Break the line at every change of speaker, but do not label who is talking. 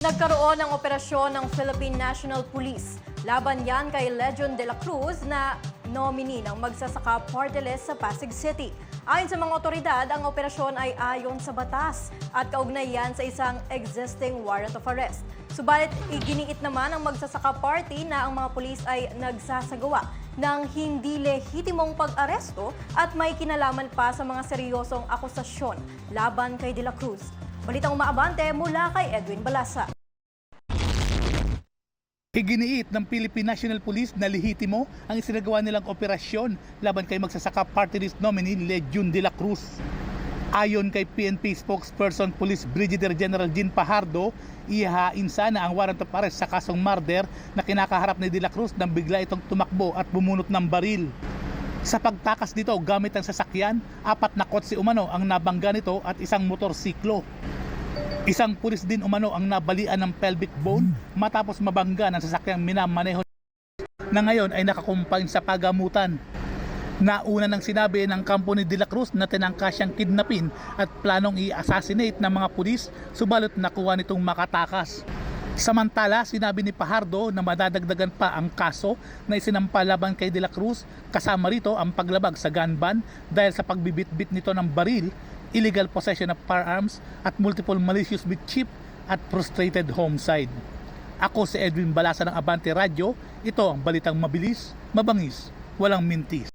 Nagkaroon ng operasyon ng Philippine National Police. Laban yan kay Legion de la Cruz na nominee ng magsasaka party list sa Pasig City. Ayon sa mga otoridad, ang operasyon ay ayon sa batas at kaugnay yan sa isang existing warrant of arrest. Subalit, iginiit naman ang magsasaka party na ang mga pulis ay nagsasagawa ng hindi lehitimong pag-aresto at may kinalaman pa sa mga seryosong akusasyon laban kay De La Cruz. Balitang umaabante mula kay Edwin Balasa.
Iginiit ng Philippine National Police na lehitimo ang isinagawa nilang operasyon laban kay magsasaka party list nominee Legion de la Cruz. Ayon kay PNP spokesperson Police Brigadier General Jean Pajardo, ihahain sana ang warrant of arrest sa kasong murder na kinakaharap ni De La Cruz nang bigla itong tumakbo at bumunot ng baril. Sa pagtakas dito gamit ang sasakyan, apat na kotse umano ang nabangga nito at isang motorsiklo. Isang pulis din umano ang nabalian ng pelvic bone matapos mabangga ng sasakyang minamaneho na ngayon ay nakakumpine sa pagamutan. Nauna nang sinabi ng kampo ni De La Cruz na tinangka siyang kidnapin at planong i-assassinate ng mga pulis subalot nakuha nitong makatakas. Samantala, sinabi ni Pajardo na madadagdagan pa ang kaso na isinampa laban kay De La Cruz kasama rito ang paglabag sa gun ban dahil sa pagbibitbit nito ng baril, illegal possession of firearms at multiple malicious mischief at frustrated homicide. Ako si Edwin Balasa ng Abante Radio. Ito ang balitang mabilis, mabangis, walang mintis.